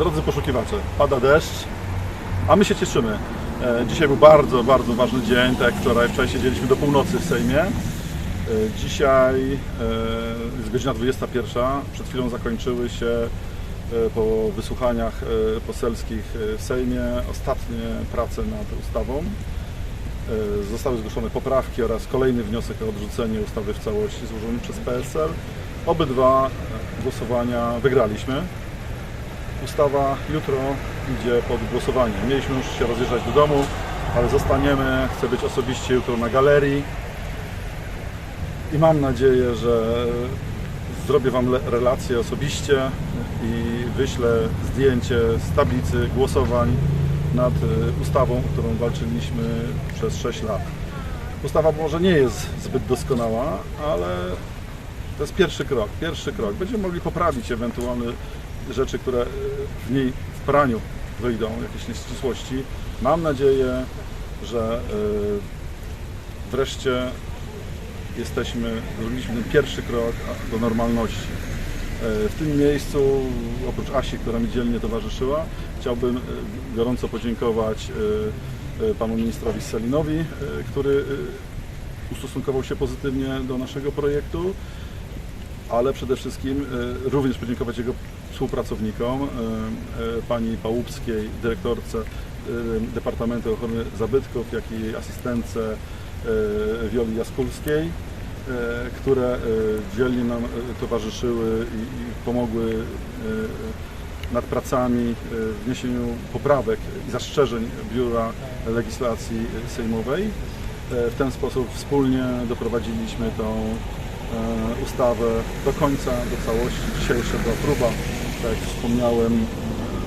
Drodzy poszukiwacze, pada deszcz, a my się cieszymy. E, Dzisiaj był bardzo, bardzo ważny dzień, tak jak wczoraj. Wczoraj siedzieliśmy do północy w Sejmie. E, Dzisiaj e, jest godzina 21. Przed chwilą zakończyły się po wysłuchaniach poselskich w Sejmie ostatnie prace nad ustawą. Zostały zgłoszone poprawki oraz kolejny wniosek o odrzucenie ustawy w całości złożony przez PSL. Obydwa głosowania wygraliśmy. Ustawa jutro idzie pod głosowanie. Mieliśmy już się rozjeżdżać do domu, ale zostaniemy. Chcę być osobiście jutro na galerii i mam nadzieję, że zrobię Wam relację osobiście i wyślę zdjęcie z tablicy głosowań nad e, ustawą, o którą walczyliśmy przez 6 lat. Ustawa może nie jest zbyt doskonała, ale to jest pierwszy krok. Pierwszy krok. Będziemy mogli poprawić ewentualne rzeczy, które e, w niej w praniu wyjdą, jakieś nieścisłości. Mam nadzieję, że e, wreszcie jesteśmy, zrobiliśmy ten pierwszy krok do normalności. E, W tym miejscu, oprócz Asi, która mi dzielnie towarzyszyła, chciałbym gorąco podziękować panu ministrowi Selinowi, który ustosunkował się pozytywnie do naszego projektu, ale przede wszystkim e, również podziękować jego współpracownikom, e, e, pani Pałupskiej, dyrektorce Departamentu Ochrony Zabytków, jak i asystentce Wioli Jaskulskiej, które dzielnie nam towarzyszyły i, pomogły nad pracami w wniesieniu poprawek i zastrzeżeń Biura Legislacji Sejmowej. W ten sposób wspólnie doprowadziliśmy tą ustawę do końca, do całości. Dzisiaj jeszcze była próba, tak jak wspomniałem,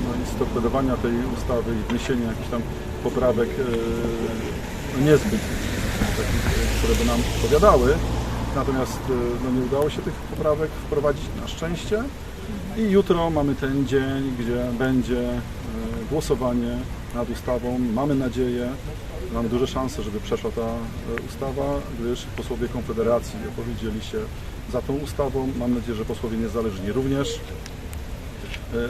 no storpedowania tej ustawy i wniesienia jakichś tam poprawek e, no niezbyt takich, e, które by nam odpowiadały. Natomiast e, no, nie udało się tych poprawek wprowadzić na szczęście. I jutro mamy ten dzień, gdzie będzie e, głosowanie nad ustawą. Mamy nadzieję, mamy duże szanse, żeby przeszła ta e, ustawa, gdyż posłowie Konfederacji opowiedzieli się za tą ustawą. Mam nadzieję, że posłowie niezależni również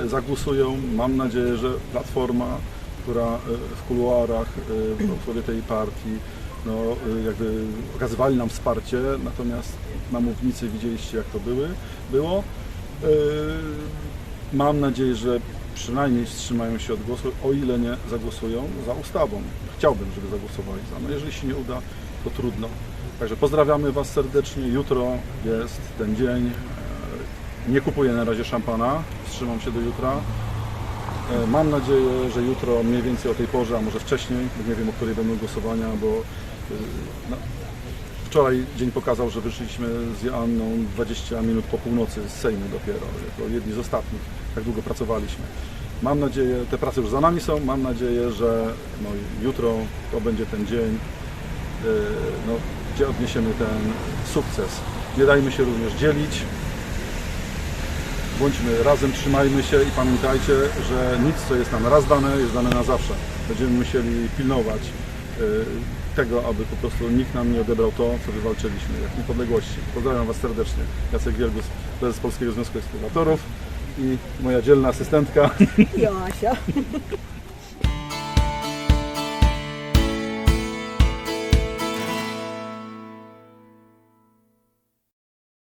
e, zagłosują. Mam nadzieję, że Platforma, która e, w kuluarach, posłowie tej partii, no, jakby okazywali nam wsparcie, natomiast na mównicy widzieliście jak to były, było. Mam nadzieję, że przynajmniej wstrzymają się od głosu, o ile nie zagłosują za ustawą. Chciałbym, żeby zagłosowali za. No jeżeli się nie uda, to trudno. Także pozdrawiamy Was serdecznie. Jutro jest ten dzień. E, Nie kupuję na razie szampana, wstrzymam się do jutra. E, Mam nadzieję, że jutro mniej więcej o tej porze, a może wcześniej, bo nie wiem o której będą głosowania, bo e, no, wczoraj dzień pokazał, że wyszliśmy z Joanną 20 minut po północy z Sejmu dopiero, jako jedni z ostatnich, tak długo pracowaliśmy. Mam nadzieję, te prace już za nami są, mam nadzieję, że no, jutro to będzie ten dzień, e, no, gdzie odniesiemy ten sukces. Nie dajmy się również dzielić, bądźmy razem, trzymajmy się i pamiętajcie, że nic co jest nam raz dane, jest dane na zawsze. Będziemy musieli pilnować y, tego, aby po prostu nikt nam nie odebrał to, co wywalczyliśmy, jak niepodległości. Pozdrawiam Was serdecznie. Jacek Wielgus, prezes Polskiego Związku Eksploratorów i moja dzielna asystentka Joasia.